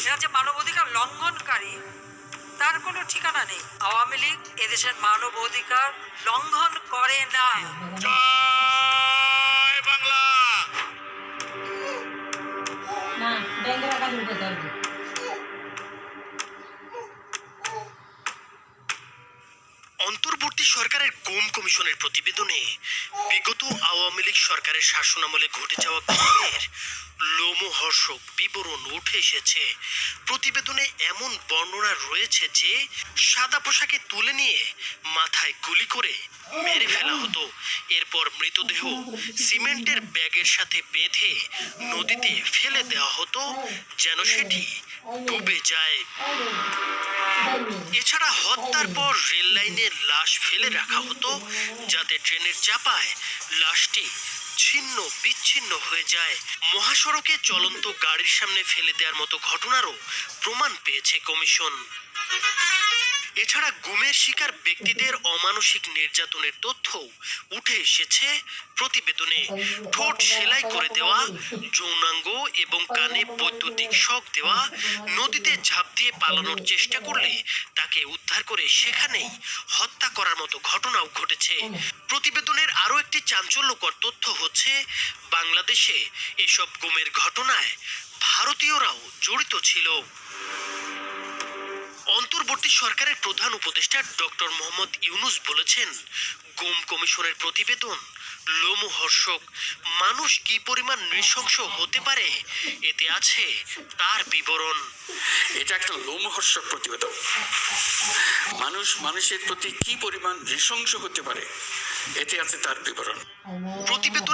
এরা যে মানবাধিকার লঙ্ঘনকারী। তার কোনো ঠিকানা নেই। আওয়ামী লীগ এদেশের মানব অধিকার লঙ্ঘন করে না। জয় বাংলা। না অন্তর্বর্তী সরকারের গুম কমিশনের প্রতিবেদনে বিগত আওয়ামী লীগ সরকারের শাসনামলে ঘটে যাওয়া লোমহর্ষক বিবরণ উঠে এসেছে। প্রতিবেদনে এমন বর্ণনা রয়েছে যে, সাদা পোশাকে তুলে নিয়ে মাথায় গুলি করে মেরে ফেলা হতো। এরপর মৃতদেহ সিমেন্টের ব্যাগের সাথে বেঁধে নদীতে ফেলে দেওয়া হতো, যেন সেটি ডুবে যায়। এছাড়া হত্যার পর রেল লাইনে লাশ ফেলে রাখা হতো যাতে ট্রেনের চাপায় লাশটি ছিন্ন বিচ্ছিন্ন হয়ে যায়। মহাসড়কে চলন্ত গাড়ির সামনে ফেলে দেওয়ার মতো ঘটনারও প্রমাণ পেয়েছে কমিশন। এছাড়া গুমের শিকার ব্যক্তিদের অমানসিক নির্যাতনের তথ্যও উঠে এসেছে প্রতিবেদনে। ঠোঁট সেলাই করে দেওয়া, যৌনাঙ্গ এবং কানে বৈদ্যুতিক শক দেওয়া, নদীতে ঝাঁপ দিয়ে পালানোর চেষ্টা করলে তাকে উদ্ধার করে সেখানেই হত্যা করার মতো ঘটনাও ঘটেছে। প্রতিবেদনের আরও একটি চাঞ্চল্যকর তথ্য হচ্ছে, বাংলাদেশে এসব গুমের ঘটনায় ভারতীয়রাও জড়িত ছিল। অন্তর্বর্তী সরকারের প্রধান উপদেষ্টা ডক্টর মোহাম্মদ ইউনুস বলেছেন গুম কমিশনের প্রতিবেদন লোমহর্ষক মানুষ কি পরিমাণ নৃশংস হতে পারে এতে আছে তার বিবরণ। এটা একটা লোমহর্ষক প্রতিবেদন। মানুষ মানুষের প্রতি কি পরিমাণ নৃশংস হতে পারে এতে আছে তার বিবরণ। প্রতিবেদন